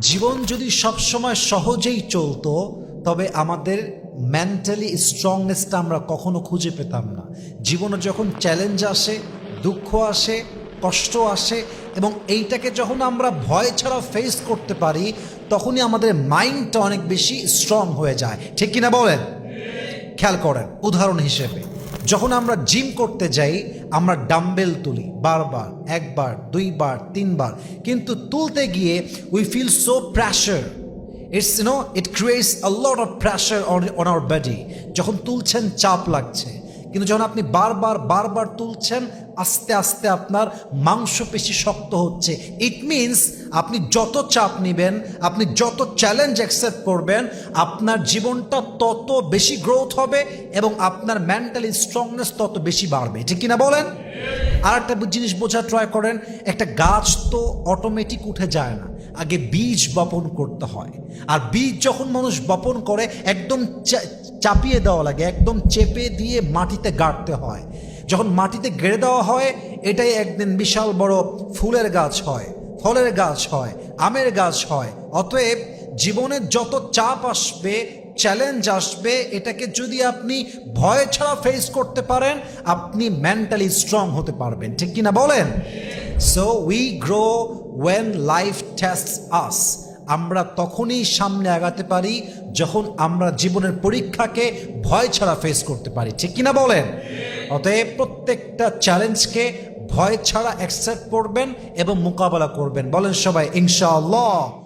জীবন যদি সবসময় সহজেই চলতো, তবে আমাদের মেন্টালি স্ট্রংনেসটা আমরা কখনো খুঁজে পেতাম না। জীবনে যখন চ্যালেঞ্জ আসে, দুঃখ আসে, কষ্ট আসে, এবং এইটাকে যখন আমরা ভয় ছাড়া ফেস করতে পারি, তখনই আমাদের মাইন্ডটা অনেক বেশি স্ট্রং হয়ে যায়। ঠিক কিনা বলেন? খেয়াল করেন, উদাহরণ হিসেবে, যখন আমরা জিম করতে যাই আমরা ডাম্বেল তুলি, বারবার, একবার, দুইবার, তিনবার। কিন্তু তুলতে গিয়ে we feel so pressure it's you know it creates a lot of pressure on our body যখন তুলছেন, চাপ লাগছে। কিন্তু যখন আপনি বারবার বারবার তুলছেন আস্তে আস্তে আপনার মাংসপেশি শক্ত হচ্ছে। ইট মিনস আপনি যত চাপ নেবেন, আপনি যত চ্যালেঞ্জ অ্যাকসেপ্ট করবেন, আপনার জীবনটা তত বেশি গ্রোথ হবে এবং আপনার মেন্টালি স্ট্রংনেস তত বেশি বাড়বে। ঠিক কিনা বলেন? আর একটা জিনিস বোঝা ট্রাই করেন, একটা গাছ তো অটোমেটিক উঠে যায় না। আগে বীজ বপন করতে হয়। আর বীজ যখন মানুষ বপন করে, একদম চাপিয়ে দেওয়া লাগে, একদম চেপে দিয়ে মাটিতে গাড়তে হয়। যখন মাটিতে গেড়ে দেওয়া হয়, এটাই একদিন বিশাল বড় ফুলের গাছ হয়, ফলের গাছ হয়, আমের গাছ হয়। অতএব জীবনের যত চাপ আসবে চ্যালেঞ্জ আসবে, এটাকে যদি আপনি ভয় ছাড়া ফেস করতে পারেন, আপনি মেন্টালি স্ট্রং হতে পারবেন। ঠিক কিনা বলেন? So we grow when life test us আমরা তখনই সামনে আগাতে পারি, যখন আমরা জীবনের পরীক্ষাকে ভয় ছাড়া ফেস করতে পারি। ঠিক কিনা বলেন? অতএব প্রত্যেকটা চ্যালেঞ্জকে ভয় ছাড়া অ্যাকসেপ্ট করবেন এবং মোকাবেলা করবেন। বলেন সবাই ইনশাআল্লাহ।